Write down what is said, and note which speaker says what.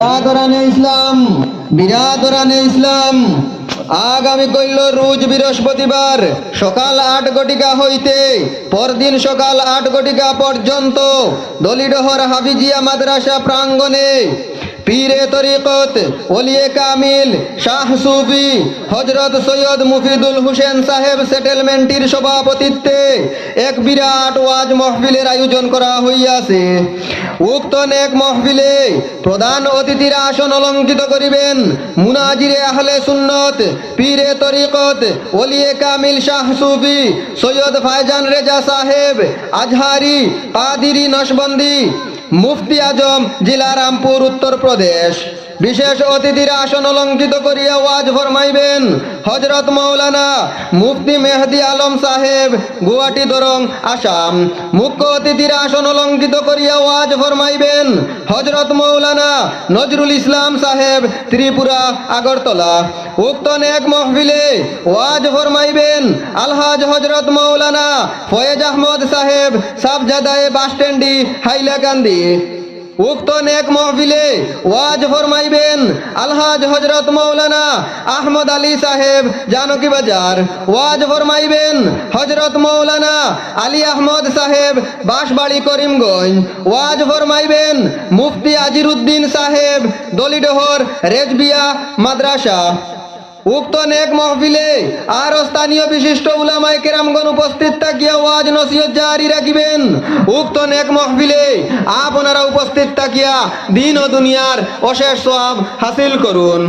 Speaker 1: বিরাদরানে ইসলাম বিরাদরানে ইসলাম। আগামী কইল রোজ বৃহস্পতিবার, সকাল আট ঘটিকা হইতে, পরদিন সকাল আট ঘটিকা পর্যন্ত। দলিডহর হাফিজিয়া মাদ্রাসা প্রাঙ্গণে, পীরে তরিকত ওলিয়ে কামিল, শাহ সুফি হজরত সৈয়দ মুফিদুল হুসেন সাহেব সেটেলমেন্টের সভাপতিত্বে এক বিরাট ওয়াজ মহফিলের আয়োজন করা হইয়াছে। উক্ত নেক মহফিলে প্রধান অতিথিরা আসন অলঙ্কিত করিবেন। মুনাজিরে আহলে সুন্নত, পীরে তরিকত, ওলিয়ে কামিল শাহ সুফি, সৈয়দ ফায়জান রেজা সাহেব, আজহারি পাদিরি নসবন্দি, মুফতি আজম, জেলা রামপুর, উত্তর প্রদেশ। বিশেষ অতিথিরা আসন অলঙ্কিত করিয়া ওয়াজ ফরমাইবেন। হজরত মৌলানা মুফতি মেহদি আলম সাহেব, গুয়াহাটি দরং, আসাম। মুখ্য অতিথিরা আসন অলঙ্কিত করিয়া ওয়াজ ফরমাইবেন। হজরত মৌলানা নজরুল ইসলাম সাহেব, ত্রিপুরা, আগরতলা। উক্ত নেক মহফিলে ওয়াজ ফরমাইবেন। আলহাজ হজরত মৌলানা ফয়েজ আহমদ সাহেব, সাবজাদায়ে বাসস্ট্যান্ডি হাইলাকান্দি। উক্ত নেক মহফিলে ওয়াজ ফরমাইবেন আলহাজ হজরত মৌলানা আহমদ আলী সাহেব জানকী বাজার। ওয়াজ ফরমাইবেন হজরত মৌলানা আলী আহমদ সাহেব বাঁশবাড়ি করিমগঞ্জ। ওয়াজ ফরমাইবেন মুফতি আজিরুদ্দিন সাহেব দলিডহর রেজবিয়া মাদ্রাসা। উক্ত নেক মহফিলে আর স্থানীয় বিশিষ্ট উলামায় কেরামগণ উপস্থিত থাকিয়া ওয়াজ নসিহত জারি রাখিবেন। উক্ত নেক মহফিলে আপনারা উপস্থিত থাকিয়া দিন ও দুনিয়ার অশেষ সব হাসিল করুন।